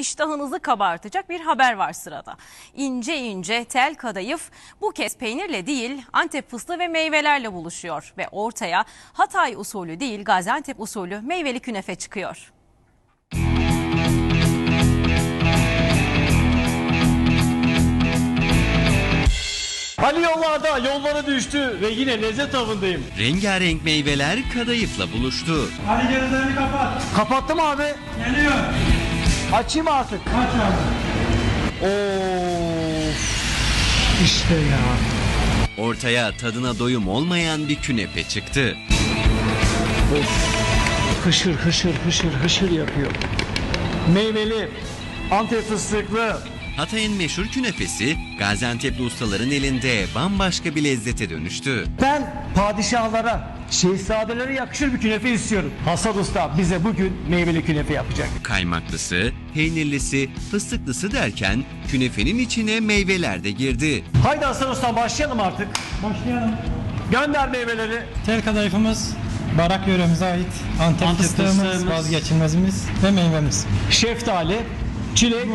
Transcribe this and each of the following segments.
iştahınızı kabartacak bir haber var sırada. İnce ince tel kadayıf bu kez peynirle değil Antep fıstığı ve meyvelerle buluşuyor. Ve ortaya Hatay usulü değil Gaziantep usulü meyveli künefe çıkıyor. Ali yollarda yollara düştü ve yine lezzet avındayım. Rengarenk meyveler kadayıfla buluştu. Hadi gözlerini kapat. Kapattım abi. Geliyor. Açayım artık. Aç abi. Of. İşte ya. Ortaya tadına doyum olmayan bir künefe çıktı. Hışır hışır hışır hışır yapıyor. Meyveli, antep fıstıklı. Hatay'ın meşhur künefesi Gaziantep'li ustaların elinde bambaşka bir lezzete dönüştü. Ben padişahlara, şehzadelere yakışır bir künefe istiyorum. Hasan Usta bize bugün meyveli künefe yapacak. Kaymaklısı, peynirlisi, fıstıklısı derken künefenin içine meyveler de girdi. Haydi Hasan Usta başlayalım artık. Başlayalım. Gönder meyveleri. Tel kadayıfımız Barak yöremize ait Antep, Antep fıstığımız, fıstığımız. vazgeçilmezimiz ve meyvemiz. Şeftali, çilek.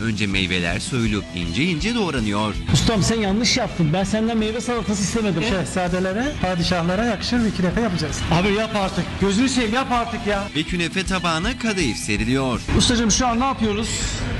Önce meyveler soyulup ince ince doğranıyor. Ustam sen yanlış yaptın. Ben senden meyve salatası istemedim. Şehzadelere, padişahlara yakışır bir künefe yapacağız. Abi yap artık. Gözünü seveyim yap artık ya. Ve künefe tabağına kadayıf seriliyor. Ustacığım şu an ne yapıyoruz?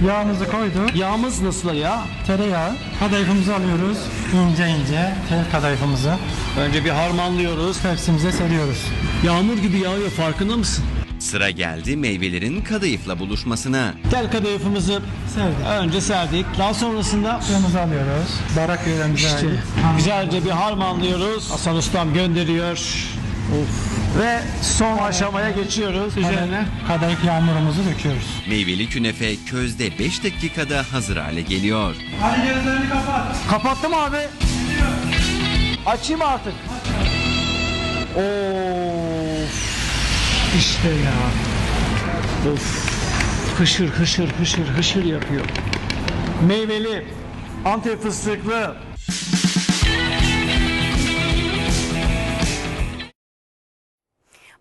Yağımızı koyduk. Yağımız nasıl ya? Tereyağı. Kadayıfımızı alıyoruz. ince ince tel kadayıfımızı Önce bir harmanlıyoruz. tepsimize seriyoruz. Yağmur gibi yağıyor farkında mısın? Sıra geldi meyvelerin kadayıfla buluşmasına. Tel kadayıfımızı Serdik. önce serdik. Daha sonrasında Suyumuzu alıyoruz. Barak yöremize işte ait. güzelce bir harmanlıyoruz. Hasan ustam gönderiyor. Ve son aşamaya geçiyoruz. Üzerine Kadayıf yağmurumuzu döküyoruz. Meyveli künefe közde 5 dakikada hazır hale geliyor. Hadi gözlerini kapat. kapattım abi. Açayım artık. Of. İşte ya. Of. Hışır hışır hışır hışır yapıyor. Meyveli, antep fıstıklı,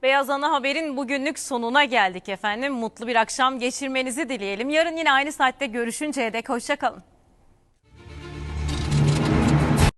Beyaz Ana Haber'in bugünlük sonuna geldik efendim. Mutlu bir akşam geçirmenizi dileyelim. Yarın yine aynı saatte görüşünceye dek hoşçakalın.